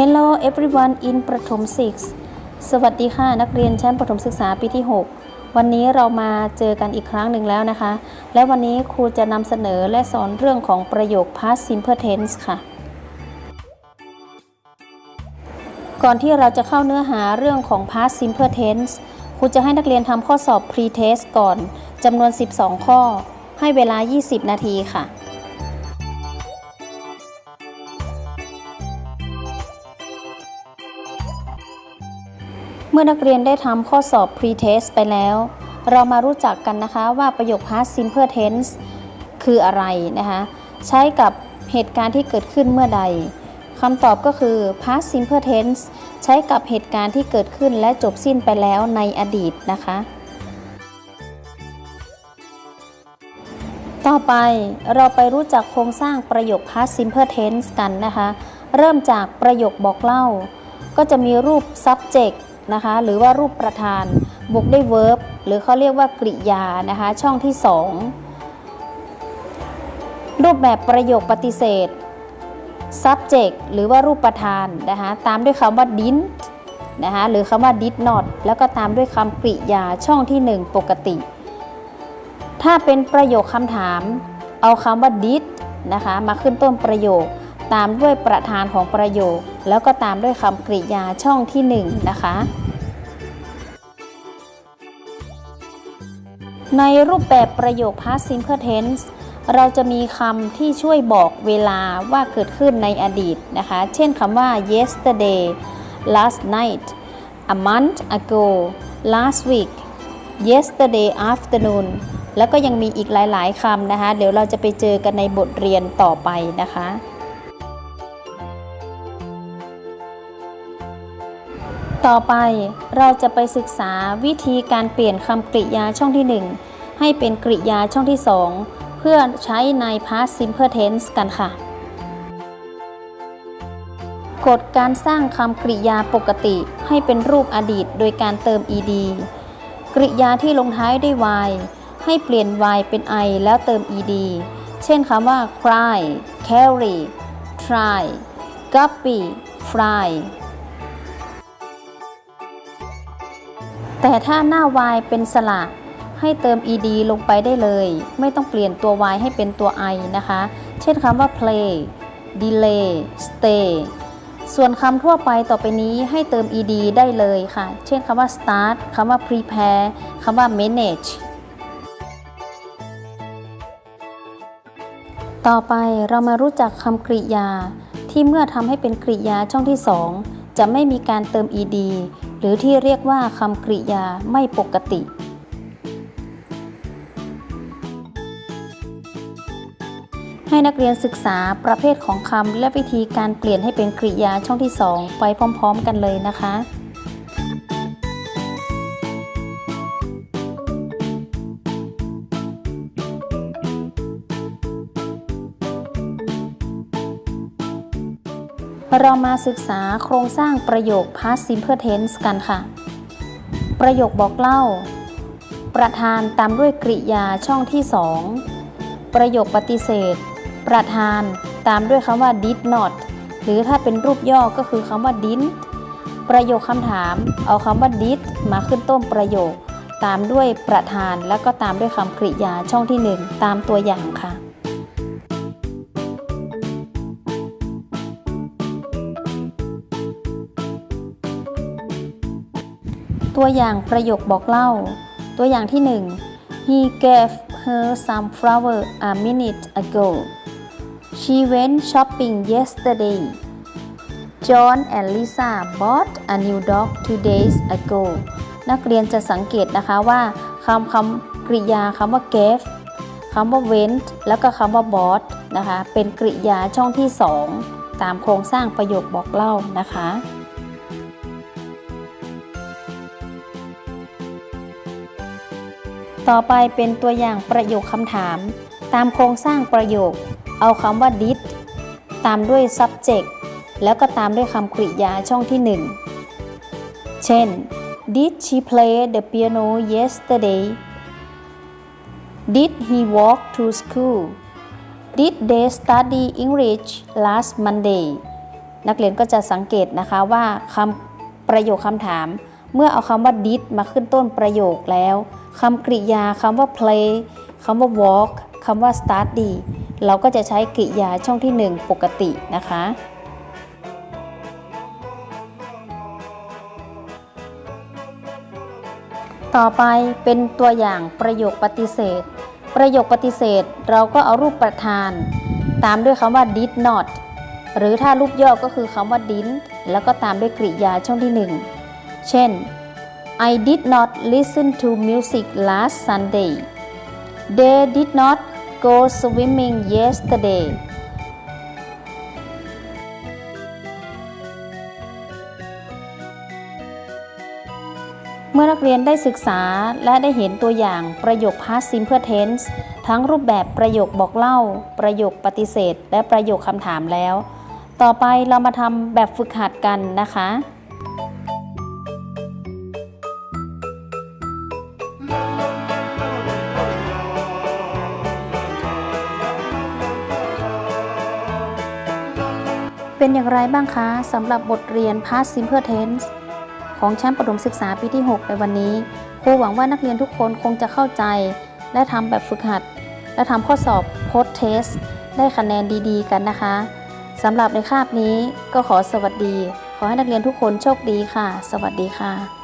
Hello everyone in ประถม 6 สวัสดีค่ะ นักเรียนชั้นประถมศึกษาปีที่ 6 วันนี้เรามาเจอกันอีกครั้งหนึ่งแล้วนะคะ และวันนี้ครูจะนำเสนอและสอนเรื่องของประโยค past simple tense ค่ะ ก่อนที่เราจะเข้าเนื้อหาเรื่องของ past simple tense ครูจะให้นักเรียนทำข้อสอบ pre-test ก่อนจำนวน 12 ข้อ ให้เวลา 20 นาทีค่ะ เมื่อนักเรียนได้ทำข้อสอบ pre-test ไปแล้ว เรามารู้จักกันนะคะว่าประโยค past simple tense คืออะไรนะคะใช้กับเหตุการณ์ที่เกิดขึ้นเมื่อใดคำตอบก็คือ past simple tense ใช้กับเหตุการณ์ที่เกิดขึ้นและจบสิ้นไปแล้วในอดีตนะคะ ต่อไปเราไปรู้จักโครงสร้างประโยค past simple tense กันนะคะ เริ่มจากประโยคบอกเล่า ก็จะมีรูป subject นะคะ หรือว่ารูปประธานบวกด้วย verb หรือเขาเรียกว่ากริยานะคะ ช่องที่ 2 รูปแบบประโยคปฏิเสธ subject หรือว่ารูปประธานนะคะตามด้วยคำว่า didn't นะคะหรือคำว่า did not แล้วก็ตามด้วยคำกริยาช่องที่ 1 ปกติ ถ้าเป็นประโยคคำถาม เอาคำว่า did นะคะมาขึ้นต้นประโยค ตามด้วยประธานของประโยค แล้วก็ตามด้วยคำกริยาช่องที่1นะคะ ในรูปแบบประโยค past simple tense เราจะมีคำที่ช่วยบอกเวลาว่าเกิดขึ้นในอดีตนะคะ เช่นคำว่า yesterday last night a month ago last week yesterday afternoon แล้วก็ยังมีอีกหลาย ๆคำนะคะ เดี๋ยวเราจะไปเจอกันในบทเรียนต่อไปนะคะ ต่อไปเราจะไปศึกษาวิธีการเปลี่ยนคำกริยาช่องที่ 1 ให้เป็นกริยาช่องที่ 2 เพื่อใช้ใน past simple tense กันค่ะ กฎการสร้างคำกริยาปกติให้เป็นรูปอดีตโดยการเติม ed กริยาที่ลงท้ายด้วย y ให้เปลี่ยน y เป็น i แล้วเติม ed เช่นคำว่า cry carry try guppy fly แต่ถ้าหน้า y เป็นสระให้เติม ed ลงไปได้เลย ไม่ต้องเปลี่ยนตัว y ให้เป็นตัว i นะคะ เช่นคำว่า play delay stay ส่วนคำทั่วไปต่อไปนี้ให้เติม ed ได้เลยค่ะ เช่นคำว่า start คำว่า prepare คำว่า manage ต่อไปเรามารู้จักคำกริยา ที่เมื่อทำให้เป็นกริยาช่องที่ 2 จะไม่มีการเติม ed หรือที่เรียกว่าคำกริยาไม่ปกติ ให้นักเรียนศึกษาประเภทของคำและวิธีการเปลี่ยนให้เป็นกริยาช่องที่ 2 ไปพร้อม ๆ กันเลยนะคะ เรามาศึกษาโครงสร้างประโยค past simple tense กันค่ะ ประโยคบอกเล่า ประธานตามด้วยกริยาช่องที่ 2 ประโยคปฏิเสธ ประธานตามด้วยคำว่า did not หรือถ้าเป็นรูปย่อก็คือคำว่า didn't ประโยคคำถาม เอาคำว่า did มาขึ้นต้นประโยค ตามด้วยประธาน แล้วก็ตามด้วยคำกริยาช่องที่ 1 ตามตัวอย่างค่ะ ตัวอย่างประโยคบอกเล่า ตัวอย่างที่ 1 He gave her some flower a minute ago She went shopping yesterday John and Lisa bought a new dog two days ago นักเรียนจะสังเกตนะคะว่าคำคำกริยาคำว่า gave คำว่า went แล้วก็คำว่า bought นะคะ เป็นกริยาช่องที่ 2 ตามโครงสร้างประโยคบอกเล่านะคะ ต่อไปเป็นตัวอย่างประโยคคำถาม ตามโครงสร้างประโยค เอาคำว่า did ตามด้วย subject แล้วก็ตามด้วยคำกริยาช่องที่ 1 เช่น Did she play the piano yesterday Did he walk to school Did they study English last Monday นักเรียนก็จะสังเกตนะคะว่าคำประโยคคำถาม เมื่อเอาคำว่า did มาขึ้นต้นประโยคแล้วคำกริยาคำว่า play คำว่า walk คำว่า study เราก็จะใช้กริยาช่องที่ 1 ปกตินะคะต่อไปเป็นตัวอย่างประโยคปฏิเสธ ประโยคปฏิเสธเราก็เอารูปประธาน ตามด้วยคำว่า did not หรือถ้ารูปย่อก็คือคำว่า didn't แล้วก็ตามด้วยกริยาช่องที่ 1 เช่น I did not listen to music last Sunday They did not go swimming yesterday เมื่อนักเรียนได้ศึกษาและได้เห็นตัวอย่างประโยค past simple tense ทั้งรูปแบบประโยคบอกเล่า ประโยคปฏิเสธ และประโยคคำถามแล้ว ต่อไปเรามาทำแบบฝึกหัดกันนะคะ เป็นอย่างไรบ้างคะสำหรับบทเรียน past simple tense ของชั้นประถมศึกษาปีที่ 6 ในวันนี้ ครูหวังว่านักเรียนทุกคนคงจะเข้าใจ และทำแบบฝึกหัด และทำข้อสอบ post test ได้คะแนนดีๆ กันนะคะสำหรับในคาบนี้ก็ขอสวัสดี ขอให้นักเรียนทุกคนโชคดีค่ะ สวัสดีค่ะ